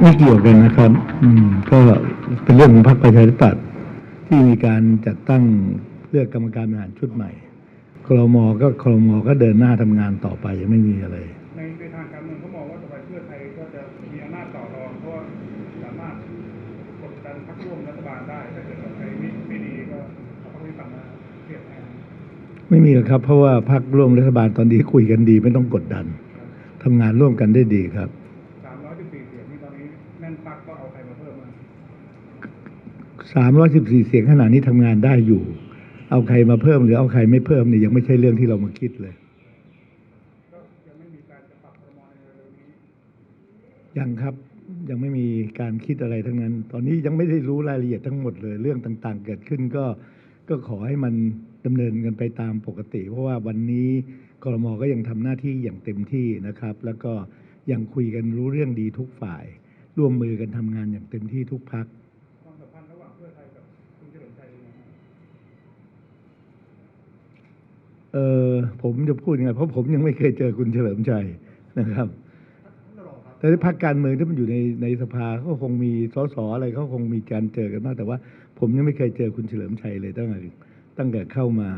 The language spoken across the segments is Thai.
ไม่เกี่ยวกันนะครับ อืม ก็เป็นเรื่องของพรรคประชาธิปัตย์ที่มีการจัดตั้งเลือกกรรมการบริหารชุดใหม่ครมก็ครมก็เดินหน้าทำงานต่อไปยังไม่มีอะไร ในในทางการเมืองเขามองว่าต่อไปเพื่อไทยก็จะมีอำนาจต่อรองเพราะว่าสามารถกดดันพรรคร่วมรัฐบาลได้ถ้าเกิดว่าใครไม่ไม่ดีก็เอาพรรคที่ฝั่งมาเทียบแทนไม่มีหรอกครับ เพราะว่าพรรคร่วมรัฐบาลตอนนี้คุยกันดี ไม่ต้องกดดันทำงานร่วมกันได้ดีครับ สามร้อยสิบสี่เสียงขนาดนี้ทำงานได้อยู่ เอาใครมาเพิ่มหรือเอาใครไม่เพิ่มเนี่ยยังไม่ใช่เรื่องที่เรามาคิดเลยยังครับยังไม่มีการคิดอะไรทั้งนั้น ตอนนี้ยังไม่ได้รู้รายละเอียดทั้งหมดเลย เรื่องต่างๆ เกิดขึ้นก็ก็ขอให้มันดำเนินกันไปตามปกติ เพราะว่าวันนี้กรมก็ยังทำหน้าที่อย่างเต็มที่นะครับ แล้วก็ยังคุยกันรู้เรื่องดีทุกฝ่าย ร่วมมือกันทำงานอย่างเต็มที่ทุกพัก เออผมจะพูดยังไงเพราะผมยังไม่เคยเจอคุณเฉลิมชัยนะครับแต่ในพรรคการเมืองที่มันอยู่ในในสภาเขาคงมีสสอะไรเขาคงมีการเจอกันบ้างแต่ว่า ผมยังไม่เคยเจอคุณเฉลิมชัยเลยตั้งแต่ตั้งแต่เข้ามา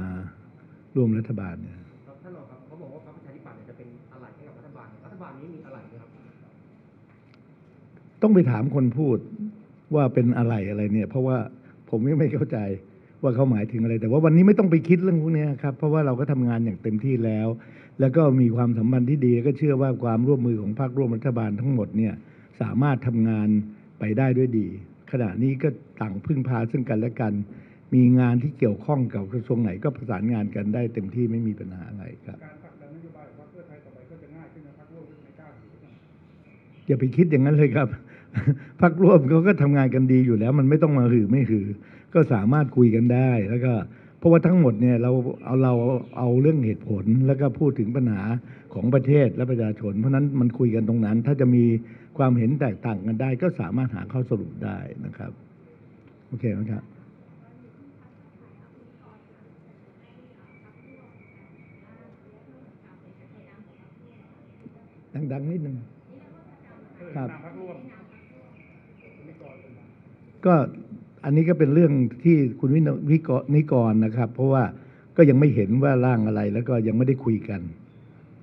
ร่วมรัฐบาลเนี่ยครับท่านรองครับเขาบอกว่าพรรคประชาธิปัตย์เนี่ยจะเป็นอะไรให้กับรัฐบาลรัฐบาลนี้มีอะไรไหมครับ ต้องไปถามคนพูดว่าเป็นอะไรอะไรเนี่ย เพราะว่าผมยังไม่เข้าใจ ว่าเขาหมายถึงอะไร แต่ว่าวันนี้ไม่ต้องไปคิดเรื่องพวกนี้ครับ เพราะว่าเราก็ทำงานอย่างเต็มที่แล้ว แล้วก็มีความสัมพันธ์ที่ดีก็เชื่อว่าความร่วมมือของพรรคร่วมรัฐบาลทั้งหมดเนี่ยสามารถทำงานไปได้ด้วยดี ขณะนี้ก็ต่างพึ่งพาซึ่งกันและกัน มีงานที่เกี่ยวข้องกับกระทรวงไหนก็ประสานงานกันได้เต็มที่ไม่มีปัญหาอะไรครับการพักดันนโยบายของพรรคเพื่อไทยต่อไปก็จะง่ายขึ้นนะพรรคร่วมก็จะไม่กล้าอย่าไปคิดอย่างนั้นเลยครับ พักร่วมเขาก็ทำงานกันดีอยู่แล้ว มันไม่ต้องมาหือไม่หือ ก็สามารถคุยกันได้แล้วก็เพราะว่าทั้งหมดเนี่ยเราเอาเราเอาเรื่องเหตุผลแล้วก็พูดถึงปัญหาของประเทศและประชาชน เพราะนั้นมันคุยกันตรงนั้น ถ้าจะมีความเห็นแตกต่างกันได้ ก็สามารถหาข้อสรุปได้นะครับโอเคไหมครับดังๆนิดนึงครับก็ อันนี้ก็เป็นเรื่องที่คุณวินวิกรนิกรนะครับ เพราะว่าก็ยังไม่เห็นว่าร่างอะไรแล้วก็ยังไม่ได้คุยกัน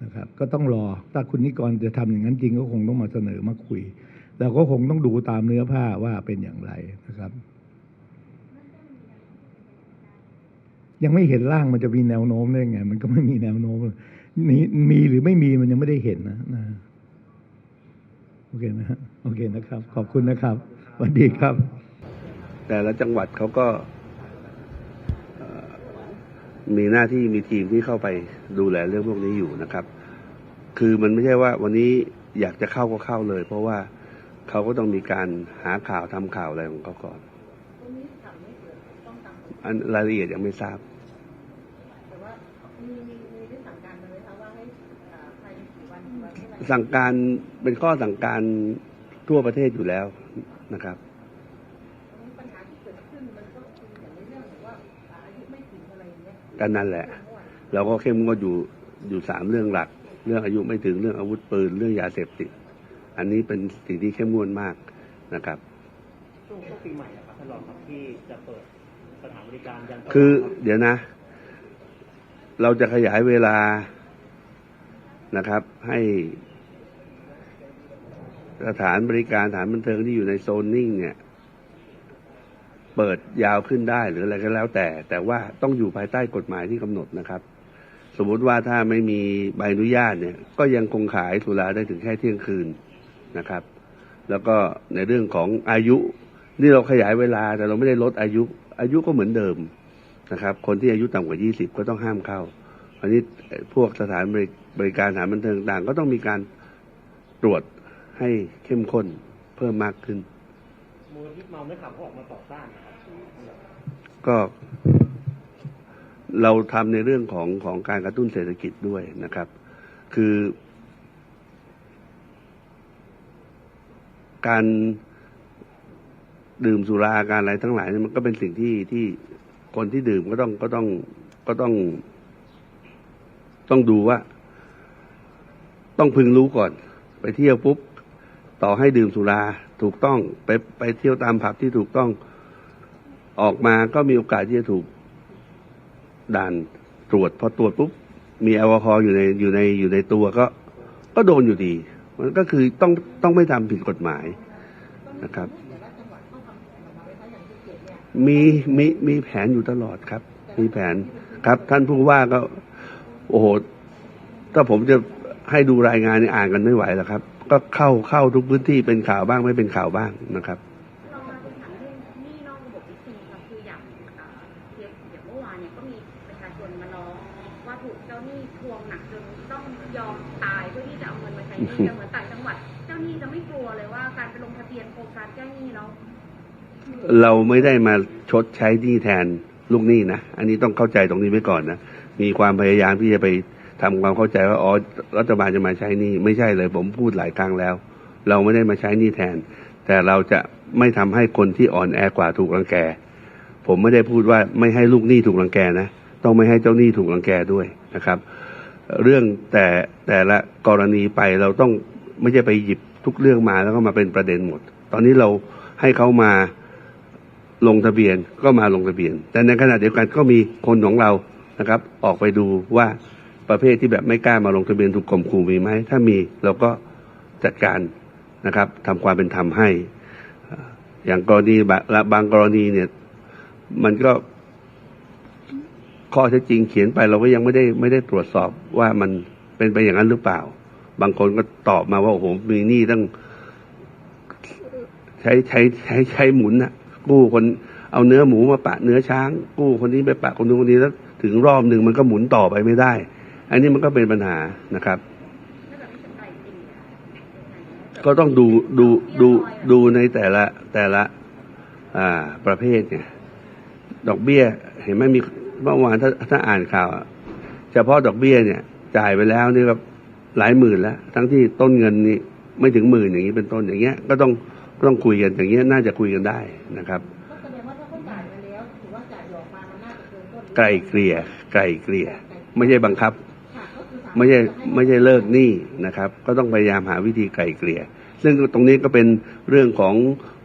นะครับ ก็ต้องรอถ้าคุณนิกรจะทำอย่างนั้นจริงก็คงต้องมาเสนอมาคุยเราก็คงต้องดูตามเนื้อผ้าว่าเป็นอย่างไรนะครับ ยังไม่เห็นร่างมันจะมีแนวโน้มได้ไง มันก็ไม่มีแนวโน้มมีมีหรือไม่มีมันยังไม่ได้เห็นนะนะโอเคนะฮะโอเคนะครับ ขอบคุณนะครับสวัสดีครับ แต่ละจังหวัดเขาก็มีหน้าที่มีทีมที่เข้าไปดูแลเรื่องพวกนี้อยู่นะครับ คือมันไม่ใช่ว่าวันนี้อยากจะเข้าก็เข้าเลย เพราะว่าเขาก็ต้องมีการหาข่าวทำข่าวอะไรของเขาก่อนอันรายละเอียดยังไม่ทราบสั่งการเป็นข้อสั่งการทั่วประเทศอยู่แล้วนะครับ กันนั่นแหละ เราก็เข้มงวดอยู่อยู่สามเรื่องหลัก เรื่องอายุไม่ถึงเรื่องอาวุธปืนเรื่องยาเสพติด อันนี้เป็นสิ่งที่เข้มงวดมากนะครับช่วงช่วงปีใหม่นะครับท่านรองครับที่จะเปิดสถานบริการยันสว่างคือรับเดี๋ยวนะ เราจะขยายเวลานะครับ ให้สถานบริการสถานบันเทิงที่อยู่ในโซนนิ่งเนี่ย เปิดยาวขึ้นได้หรืออะไรก็แล้วแต่ แต่ว่าต้องอยู่ภายใต้กฎหมายที่กำหนดนะครับ สมมุติว่าถ้าไม่มีใบอนุญาตเนี่ย ก็ยังคงขายสุราได้ถึงแค่เที่ยงคืนนะครับ แล้วก็ในเรื่องของอายุ นี่เราขยายเวลาแต่เราไม่ได้ลดอายุ อายุก็เหมือนเดิมนะครับ คนที่อายุต่ำกว่า 20 ก็ต้องห้ามเข้าอันนี้พวกสถานบริการสถานบันเทิงต่างก็ต้องมีการตรวจให้เข้มข้นเพิ่มมากขึ้น มูลนิธิเมาไม่ขับออกมาต่อต้านนะครับก็ เราทำในเรื่องของของการกระตุ้นเศรษฐกิจด้วยนะครับ คือ การดื่มสุราการอะไรทั้งหลายเนี่ยมันก็เป็นสิ่งที่ที่คนที่ดื่มก็ต้องก็ต้องก็ต้อง ต้องดูว่า ต้องพึงรู้ก่อน ไปเที่ยวปุ๊บ ต่อให้ดื่มสุรา ถูกต้องไปไปเที่ยวตามผับที่ถูกต้องออกมาก็มีโอกาสที่จะถูกด่านตรวจพอตรวจปุ๊บมีแอลกอฮอล์อยู่ในอยู่ในอยู่ในตัวก็ ก็โดนอยู่ดี มันก็คือต้องต้องไม่ทำผิดกฎหมายนะครับ มีมีมีแผนอยู่ตลอดครับ มีแผนครับ ท่านผู้ว่าก็ โอ้โห ถ้าผมจะให้ดูรายงานนี่อ่านกันไม่ไหวแล้วครับ ก็เข้าเข้าทุกพื้นที่เป็นข่าวบ้างไม่เป็นข่าวบ้างนะครับเรามาบริหารเรื่องหนี้นอกระบบนิดนึงค่ะคืออย่างเอ่อเดี๋ยวอย่างเมื่อวานเนี่ยก็มีประชาชนมาร้องว่าถูกเจ้าหนี้ทวงหนักจนต้องยอมตายเพื่อที่จะเอาเงินมาใช้หนี้แต่เหมือนต่างจังหวัดเจ้าหนี้จะไม่กลัวเลยว่าการไปลงทะเบียนโครงการแก้หนี้แล้วเราไม่ได้มาชดใช้หนี้แทนลูกหนี้นะ อันนี้ต้องเข้าใจตรงนี้ไว้ก่อนนะ มีความพยายามที่จะไป ทำความเข้าใจว่าอ๋อรัฐบาลจะมาใช้นี้ไม่ใช่เลย ผมพูดหลายครั้งแล้ว เราไม่ได้มาใช้นี้แทน แต่เราจะไม่ทำให้คนที่อ่อนแอกว่าถูกรังแก ผมไม่ได้พูดว่าไม่ให้ลูกหนี้ถูกรังแกนะต้องไม่ให้เจ้าหนี้ถูกรังแกด้วยนะครับ เรื่องแต่แต่ละกรณีไปเราต้องไม่ใช่ไปหยิบทุกเรื่องมาแล้วก็มาเป็นประเด็นหมด ตอนนี้เราให้เขามาลงทะเบียนก็มาลงทะเบียน แต่ในขณะเดียวกันก็มีคนของเรานะครับ ออกไปดูว่า ประเภทที่แบบไม่กล้ามาลงทะเบียนถูกข่มขู่มีไหมถ้ามีเราก็จัดการนะครับทำความเป็นธรรมให้ อย่างกรณีบางบางกรณีเนี่ย มันก็ข้อเท็จจริงเขียนไปเราก็ยังไม่ได้ไม่ได้ตรวจสอบว่ามันเป็นไปอย่างนั้นหรือเปล่า บางคนก็ตอบมาว่าโอ้โหมีหนี้ตั้งใช้ใช้ใช้ใช้หมุนนะกู้คนเอาเนื้อหมูมาปะเนื้อช้าง กู้คนนี้ไปปะคนนู้นคนนี้แล้วถึงรอบหนึ่งมันก็หมุนต่อไปไม่ได้ อันนี้มันก็เป็นปัญหานะครับถ้าแบบไม่สนใจจริงเนี่ยก็ต้องดูดูดูดูในแต่ละแต่ละ อ่า ประเภทเนี่ย ดอกเบี้ย เห็นไหมมีเมื่อวานถ้าถ้าอ่านข่าวอะเฉพาะดอกเบี้ยเนี่ย จ่ายไปแล้วนี่ก็หลายหมื่นแล้ว ทั้งที่ต้นเงินนี่ไม่ถึงหมื่นอย่างนี้เป็นต้นอย่างเงี้ย ก็ต้องก็ต้องคุยกันอย่างเงี้ยน่าจะคุยกันได้นะครับก็แสดงว่าถ้าเขาจ่ายไปแล้วถือว่าจ่ายหลอกมามันน่าจะเกินต้นไกลเกลี่ยไกลเกลี่ย ไม่ใช่บังคับ ไม่ใช่ไม่ใช่เลิกหนี้นะครับ ก็ต้องพยายามหาวิธีไกลเกลี่ย ซึ่งตรงนี้ก็เป็นเรื่องของ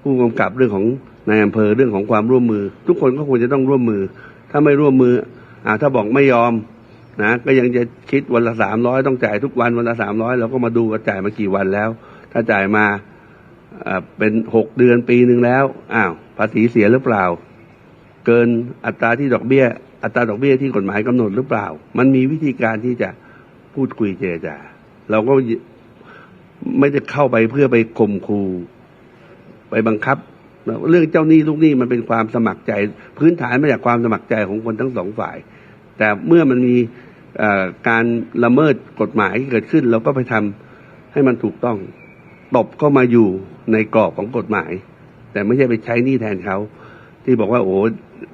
ผู้กำกับเรื่องของนายอำเภอเรื่องของความร่วมมือ ทุกคนก็ควรจะต้องร่วมมือ ถ้าไม่ร่วมมืออ่าถ้าบอกไม่ยอมนะก็ยังจะคิดวันละสามร้อยต้องจ่ายทุกวันวันละสามร้อยเราก็มาดูว่าจ่ายมากี่วันแล้ว ถ้าจ่ายมาอ่าเป็นหกเดือนปีหนึ่งแล้วอ้าวภาษีเสียหรือเปล่า เกินอัตราที่ดอกเบี้ย อัตราดอกเบี้ยที่กฎหมายกำหนดหรือเปล่า มันมีวิธีการที่จะ พูดคุยเจรจาเราก็ไม่ได้เข้าไปเพื่อไปข่มขู่ไปบังคับ เรื่องเจ้าหนี้ลูกหนี้มันเป็นความสมัครใจ พื้นฐานมาจากความสมัครใจของคนทั้งสองฝ่าย แต่เมื่อมันมีการละเมิดกฎหมายที่เกิดขึ้น เราก็ไปทำให้มันถูกต้องตบก็มาอยู่ในกรอบของกฎหมาย แต่ไม่ใช่ไปใช้หนี้แทนเขา ที่บอกว่าโอ้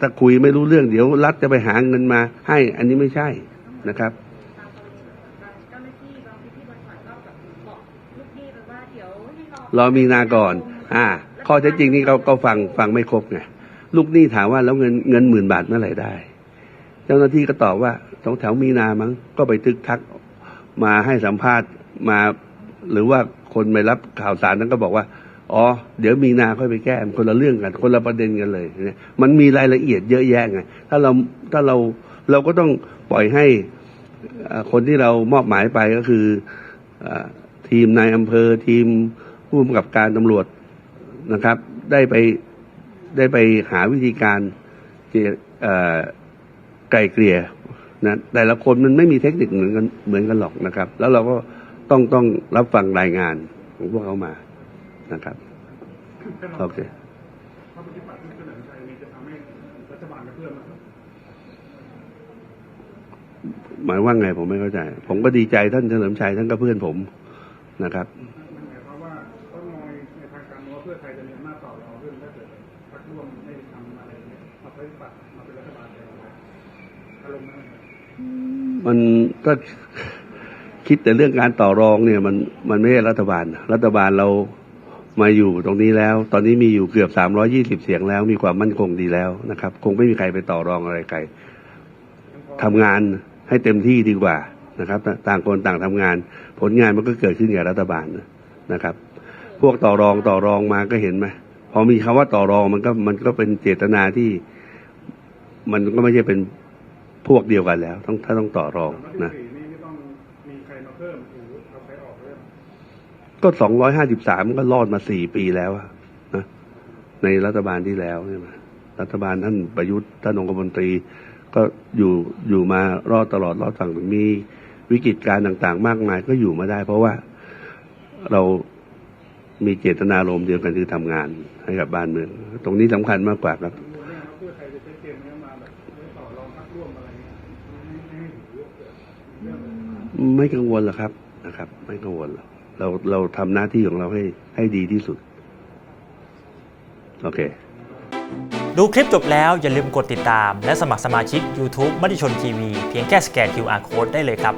ถ้าคุยไม่รู้เรื่องเดี๋ยวรัฐจะไปหาเงินมาให้อันนี้ไม่ใช่นะครับ รอรอมีนาก่อน อ่า ข้อเท็จจริงนี่เขาก็ฟังฟังไม่ครบไงลูกหนี้ถามว่าแล้วเงินเงินหมื่นบาทเมื่อไหร่ได้ เจ้าหน้าที่ก็ตอบว่าสองแถวมีนามั้งก็ไปทึกทักมาให้สัมภาษณ์มา หรือว่าคนไปรับข่าวสารนั้นก็บอกว่าอ๋อเดี๋ยวมีนาค่อยไปแก้คนละเรื่องกัน คนละประเด็นกันเลยเนี่ยมันมีรายละเอียดเยอะแยะไงถ้าเราถ้าเราเราก็ต้องปล่อยให้คนที่เรามอบหมายไปก็คือเอ่อทีมนายอำเภอทีม ผู้กำกับการตำรวจนะครับ ได้ไปได้ไปหาวิธีการไกลเกลี่ยนะแต่ละคนมันไม่มีเทคนิคเหมือนกันเหมือนกันหรอกนะครับ แล้วเราก็ต้องต้องรับฟังรายงานของพวกเขามานะครับโอเคหมายว่าไงผมไม่เข้าใจ ผมก็ดีใจท่านเฉลิมชัยท่านก็เพื่อนผมนะครับ เนี่ยมาปฏิบัติมาเป็นรัฐบาลแทนอารมณ์นั้นมันก็คิดแต่เรื่องการต่อรองเนี่ยมันมันไม่ใช่รัฐบาล รัฐบาลเรามาอยู่ตรงนี้แล้ว ตอนนี้มีอยู่เกือบสามร้อยี่สิบเสียงแล้ว มีความมั่นคงดีแล้วนะครับ คงไม่มีใครไปต่อรองอะไรใครทำงานให้เต็มที่ดีกว่านะครับ ต่างคนต่างทำงาน ผลงานมันก็เกิดขึ้นกับรัฐบาลนะครับ พวกต่อรองต่อรองมาก็เห็นไหมพอมีคำว่าต่อรองมันก็มันก็เป็นเจตนาที่ มันก็ไม่ใช่เป็นพวกเดียวกันแล้ว ต้องถ้าต้องต่อรองสามร้อยสิบนะสี่นี่ไม่ต้องมีใครมาเพิ่มหรือเอาใครออกเลยก็สองร้อยห้าสิบสามก็รอดมาสี่ปีแล้วอะนะในรัฐบาลที่แล้วใช่ไหมรัฐบาลท่านประยุทธ์ท่านองคมนตรี ก็อยู่อยู่มารอดตลอดรอดฝั่งมีวิกฤตการณ์ต่างๆ มากมาย ก็อยู่มาได้ เพราะว่าเรามีเจตนารมณ์เดียวกันคือทำงานให้กับบ้านเมือง ตรงนี้สำคัญมากกว่าครับ ไม่กังวลหรอกครับนะครับ ไม่กังวลหรอกเราเราทำหน้าที่ของเราให้ให้ดีที่สุด โอเค ดูคลิปจบแล้วอย่าลืมกดติดตาม และสมัครสมาชิก YouTube มติชนทีวีเพียงแค่สแกน QR Code ได้เลยครับ